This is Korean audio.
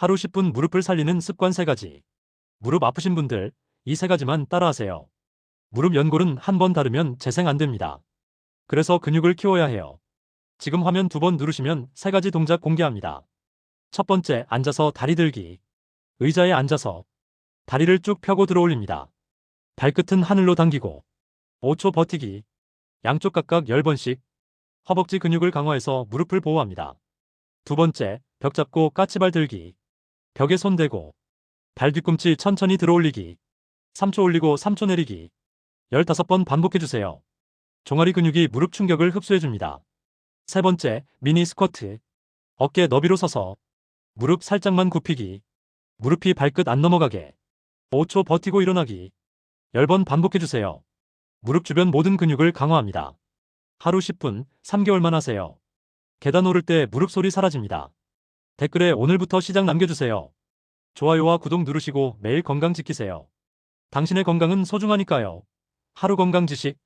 하루 10분 무릎을 살리는 습관 3가지. 무릎 아프신 분들, 이세 가지만 따라하세요. 무릎 연골은 한 번 다르면 재생 안 됩니다. 그래서 근육을 키워야 해요. 지금 화면 두 번 누르시면 세 가지 동작 공개합니다. 첫 번째, 앉아서 다리 들기. 의자에 앉아서 다리를 쭉 펴고 들어 올립니다. 발끝은 하늘로 당기고 5초 버티기. 양쪽 각각 10번씩 허벅지 근육을 강화해서 무릎을 보호합니다. 두 번째, 벽 잡고 까치발 들기. 벽에 손 대고 발 뒤꿈치 천천히 들어 올리기. 3초 올리고 3초 내리기. 15번 반복해주세요. 종아리 근육이 무릎 충격을 흡수해줍니다. 세 번째, 미니 스쿼트. 어깨 너비로 서서 무릎 살짝만 굽히기. 무릎이 발끝 안 넘어가게. 5초 버티고 일어나기. 10번 반복해주세요. 무릎 주변 모든 근육을 강화합니다. 하루 10분, 3개월만 하세요. 계단 오를 때 무릎 소리 사라집니다. 댓글에 오늘부터 시작 남겨주세요. 좋아요와 구독 누르시고 매일 건강 지키세요. 당신의 건강은 소중하니까요. 하루 건강 지식